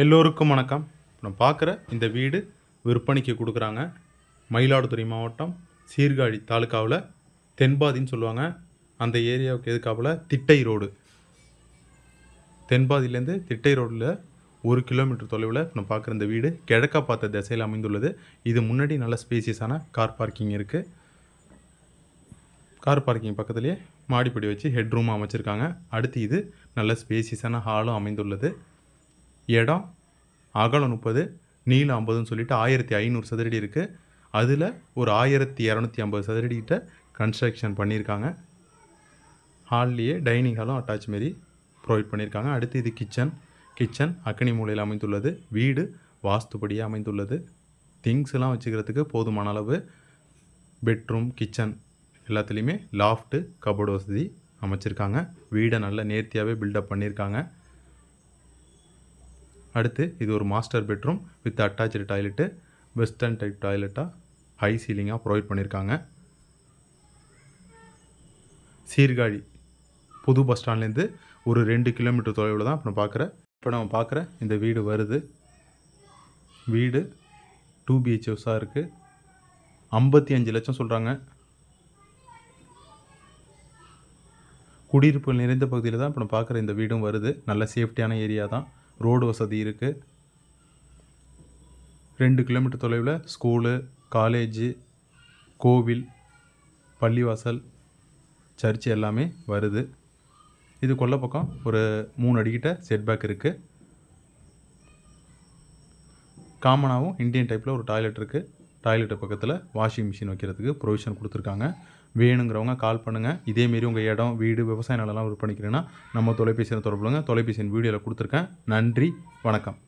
எல்லோருக்கும் வணக்கம். நம்ம பார்க்குற இந்த வீடு விற்பனைக்கு கொடுக்குறாங்க. மயிலாடுதுறை மாவட்டம் சீர்காழி தாலுக்காவில் தென்பாதின்னு சொல்லுவாங்க. அந்த ஏரியாவுக்கு எதுக்காப்புல திட்டை ரோடு. தென்பாதியிலேருந்து திட்டை ரோடில் ஒரு கிலோமீட்டர் தொலைவில் நம்ம பார்க்குற இந்த வீடு கிழக்கா பார்த்த திசையில் அமைந்துள்ளது. இது முன்னாடி நல்ல ஸ்பேசியஸான கார் பார்க்கிங் இருக்குது கார் பார்க்கிங் பக்கத்துலேயே மாடிப்படி வச்சு ஹெட் அமைச்சிருக்காங்க. அடுத்து இது நல்ல ஸ்பேசியஸான ஹாலும் அமைந்துள்ளது. இடம் அகலம் முப்பது நீளம் ஐம்பதுன்னு சொல்லிட்டு ஆயிரத்தி ஐநூறு சதுரடி இருக்குது அதில் ஒரு ஆயிரத்தி இரநூத்தி ஐம்பது சதுரடிக்கிட்ட கன்ஸ்ட்ரக்ஷன் பண்ணியிருக்காங்க. ஹால்லேயே டைனிங் ஹாலும் அட்டாச் மாரி ப்ரொவைட் பண்ணியிருக்காங்க. அடுத்து இது கிச்சன் கிச்சன் அக்னி மூலையில் அமைந்துள்ளது. வீடு வாஸ்துபடியாக அமைந்துள்ளது. திங்ஸ்லாம் வச்சுக்கிறதுக்கு போதுமான அளவு பெட்ரூம் கிச்சன் எல்லாத்துலேயுமே லாஃப்ட்டு கபோர்டு வசதி அமைச்சிருக்காங்க. வீடை நல்ல நேர்த்தியாகவே பில்டப் பண்ணியிருக்காங்க. அடுத்து இது ஒரு master bedroom with attach toilet western type டாய்லெட்டாக high சீலிங்காக ப்ரொவைட் பண்ணியிருக்காங்க சீர்காழி புது பஸ் ஸ்டாண்ட்லேருந்து ஒரு ரெண்டு கிலோமீட்டர் தொலைவில் தான் இப்போ நான் பார்க்குறேன் இப்போ நம்ம பார்க்குற இந்த வீடு வருது. வீடு டூ பிஹெச் ஹவுஸாக இருக்குது ஐம்பத்தி அஞ்சு லட்சம் சொல்கிறாங்க குடியிருப்பு நிறைந்த பகுதியில் தான் இப்போ நம்ம பார்க்குற இந்த வீடும் வருது. நல்ல சேஃப்டியான ஏரியா தான். ரோடு வசதி இருக்குது ரெண்டு கிலோமீட்டர் தொலைவில் ஸ்கூலு காலேஜு கோவில் பள்ளிவாசல் சர்ச்சு எல்லாமே வருது. இது கொல்லை பக்கம் ஒரு மூணு அடிக்கிட்ட செட்பேக் இருக்குது காமனாகவும் இந்தியன் டைப்பில் ஒரு டாய்லெட் இருக்குது டாய்லெட்டு பக்கத்தில் வாஷிங் மிஷின் வைக்கிறதுக்கு ப்ரொவிஷன் கொடுத்துருக்காங்க. வேணுங்கிறவங்க கால் பண்ணுங்கள் இதேமாரி உங்கள் இடம் வீடு விவசாய நிலம்லாம் விற்பனைக்கிறேன்னா நம்ம தொலைபேசியில் தொடர்புங்க தொலைபேசியின் வீடியோவில் கொடுத்துருக்கேன். நன்றி வணக்கம்.